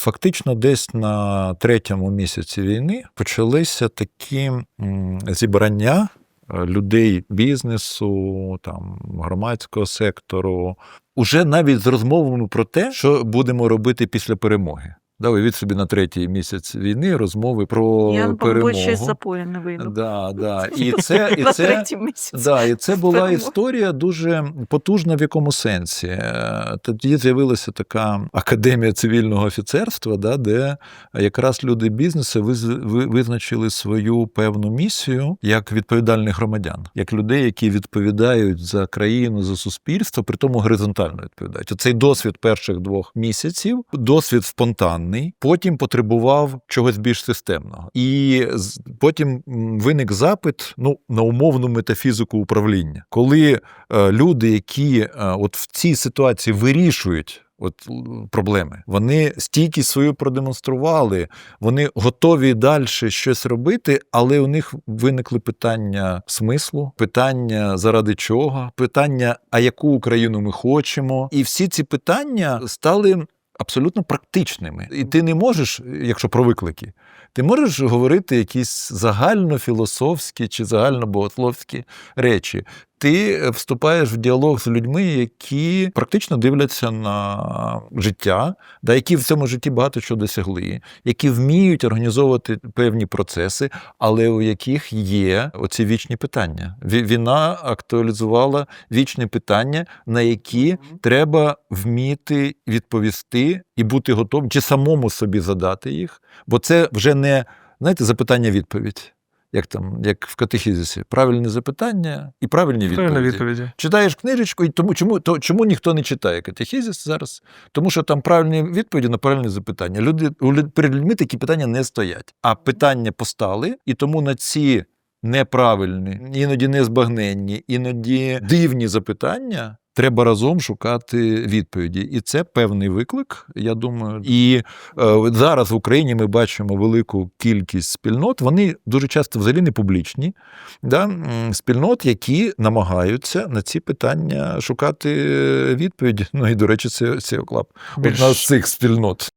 Фактично, десь на третьому місяці війни почалися такі зібрання е, людей бізнесу, там, громадського сектору, уже навіть з розмовами про те, що будемо робити після перемоги. Да, уявіть собі на третій місяць війни розмови про Я перемогу. ще з запою не вийду. Да, да. І це, і На це, третій місяць. Да, і це була Перемога. історія дуже потужна в якому сенсі. Е, Тоді з'явилася така академія цивільного офіцерства, да, де якраз люди бізнесу виз- визначили свою певну місію як відповідальних громадян, як людей, які відповідають за країну, за суспільство, при тому горизонтально відповідають. Оцей досвід перших двох місяців, досвід спонтанний, потім потребував чогось більш системного. І потім виник запит ну, на умовну метафізику управління, коли е, люди, які е, от в цій ситуації вирішують. От проблеми. Вони стійкість свою продемонстрували, вони готові далі щось робити, але у них виникли питання смислу, питання заради чого, питання, а яку Україну ми хочемо. І всі ці питання стали абсолютно практичними. І ти не можеш, якщо про виклики, ти можеш говорити якісь загальнофілософські чи загальнобогословські речі. Ти вступаєш в діалог з людьми, які практично дивляться на життя, да, які в цьому житті багато чого досягли, які вміють організовувати певні процеси, але у яких є оці вічні питання. Війна актуалізувала вічні питання, на які треба вміти відповісти і бути готовим, чи самому собі задати їх, бо це вже не знаєте, запитання-відповідь. Як там, як в катехізисі, правильні запитання і правильні відповіді. Відповіді. Читаєш книжечку, і тому чому, то, чому ніхто не читає катехізис зараз? Тому що там правильні відповіді на правильні запитання. Люди, перед людьми такі питання не стоять. А питання постали, і тому на ці неправильні, іноді незбагненні, іноді дивні запитання. Треба разом шукати відповіді, і це певний виклик. Я думаю, і е, зараз в Україні ми бачимо велику кількість спільнот. Вони дуже часто взагалі не публічні, да? спільнот, які намагаються на ці питання шукати е, відповіді. Ну і до речі, це, це оклап. Більш- Одна з цих спільнот.